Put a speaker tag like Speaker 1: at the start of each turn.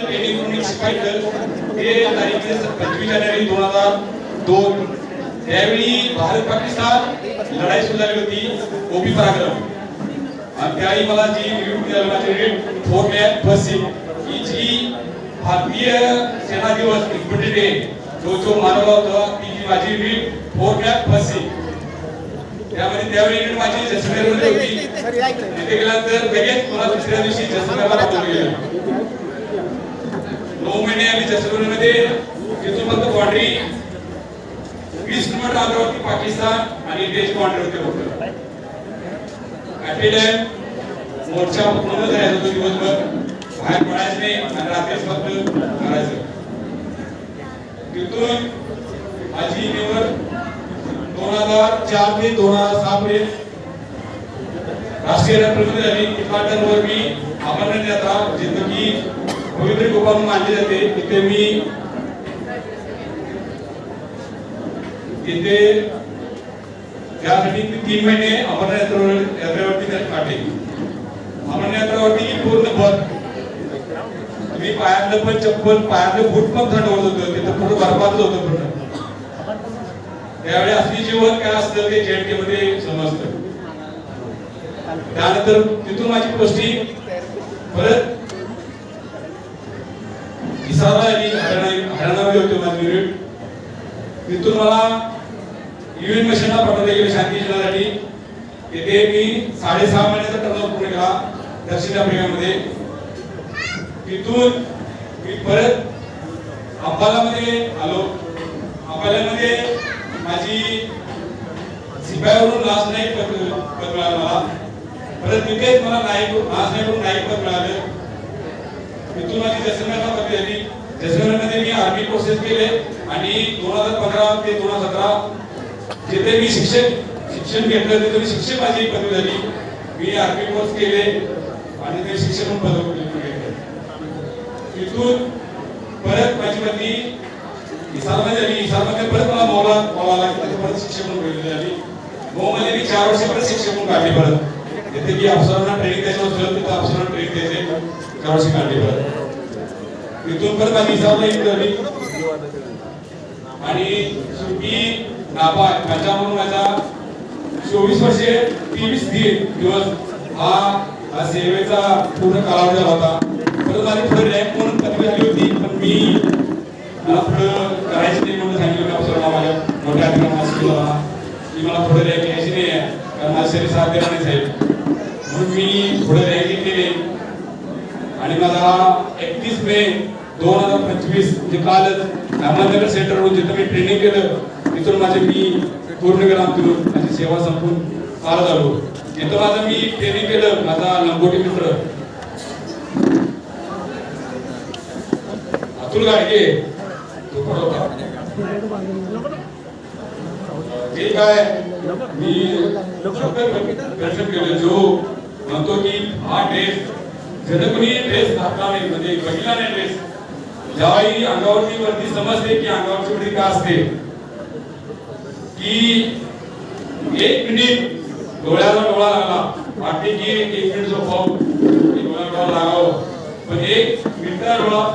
Speaker 1: महिन्याचं ट्रेनिंग करून एक शिकायचं ते तारीख पंचवीस जानेवारी दोन. हजार दोन त्यावेळी भारत पाकिस्तान लढाई सुरू झाली होती ओपी पराक्रम आणि त्यावेळी मला जी नियुक्ती फोर मॅच फर्स्ट ही जी भारतीय सेना दिवस इक्विटी डे जो जो मानवला होता ती जी माझी रीट फोर मॅच फर्स्ट त्यामध्ये त्यावेळी रीट माझी जसमेरमध्ये होती तिथे गेल्यानंतर लगेच मला दुसऱ्या दिवशी जसमेरला पाठवलं गेलं महिने आम्ही तिथून फक्त बॉर्डरी वीस किलोमीटर अंतरावरती पाकिस्तान आणि देश बॉर्डर होते फक्त. मोर्चा पूर्ण जायचं होतं दिवसभर. बाहेर पडायचं नाही आणि रात्रीच फक्त करायचं. तिथून माझी निवड दोन हजार चार ते दोन हजार सहा पर्यंत राष्ट्रीय राष्ट्रपती झाली तिथला टर्मवर मी अमरनाथ यात्रा जिंदगी पवित्र गुफा मानली जाते. तिथे मी तिथे त्यासाठी मी तीन महिने अमरनाथ यात्रेवरती काढले अमरनाथ यात्रेवरती पूर्ण भर. तुम्ही पायातलं पण चप्पल पायातलं बूट पण थंड होत. होतं तिथं पूर्ण बर्फातलं होतं पूर्ण. त्यावेळी असली जीवन काय असतं ते जेडके मध्ये समजतं. त्यानंतर तिथून माझी पोस्टिंग परत इसारा आणि हरियाणा हरियाणामध्ये होते माझी युनिट तिथून मला युएन मिशनला पाठवले गेले शांती जिल्ह्यासाठी तिथे मी साडेसहा महिन्याचा टर्न पूर्ण केला दक्षिण आफ्रिकेमध्ये. तिथून मी परत अंबालामध्ये आलो. अंबालामध्ये माझी शिपायावरून लास्ट नाईक पद पद मिळालं मला. परत तिथेच मला नाईक लास्ट नाईकवरून नाईक पद मिळालं. तिथून माझी जैसलमेरला पदवी मी आर्मी कोर्सेस केले आणि दोन हजार पंधरा ते दोन हजार सतरा जिथे मी शिक्षण शिक्षण घेतलं तिथे मी शिक्षक माझी पदवी झाली मी आर्मी कोर्स केले आणि ते शिक्षण म्हणून पदवी तिथून परत माझी पत्नी इसारमध्ये झाली इसारमध्ये परत मला मौला मौलाला तिथे परत शिक्षक म्हणून भेटली झाली मौमध्ये मी चार वर्ष परत शिक्षक म्हणून काढली परत. जिथे मी अफसरांना ट्रेनिंग द्यायचं होतं तिथं अफसरांना ट्रेनिंग द्यायचे. चार वर्ष काढली परत. तिथून परत आम्ही इसारला नाही आणि सुटी नापा माझ्या म्हणून माझा चोवीस वर्षे तेवीस दिवस हा सेवेचा पूर्ण कालावधी झाला होता. परत माझी पुढे रँक म्हणून पदवी झाली होती पण मी मला पुढं करायचं नाही म्हणून सांगितलं अफसरांना माझ्या मोठ्या अधिकाऱ्यांना शिकवला की मला पुढे रँक घ्यायची नाही आहे कारण माझ्या शरीर साथ देणार नाही साहेब. म्हणून मी पुढे रँकिंग आणि मला एकतीस मे दोन हजार पंचवीस म्हणजे कालच अहमदनगर सेंटरवरून जिथं मी ट्रेनिंग केलं तिथून माझे मी पूर्ण ग्राम फिरून माझी सेवा संपून पार झालो. तिथं माझं मी ट्रेनिंग केलं माझा लंगोटी मित्र. अतुल गाडगे तो ते काय? मी दर्शन केलं. जो म्हणतो की हा टेस्ट जर कोणी ड्रेस घातला नाही. म्हणजे बघितला नाही ड्रेस. ज्यावेळी अंगावरती वरती समजते की अंगावरची वरती का असते. की एक मिनिट डोळ्याला डोळा लागला. वाटते की एक मिनिट जो पाहू डोळा डोळा लागावं. पण एक मिनिटा डोळा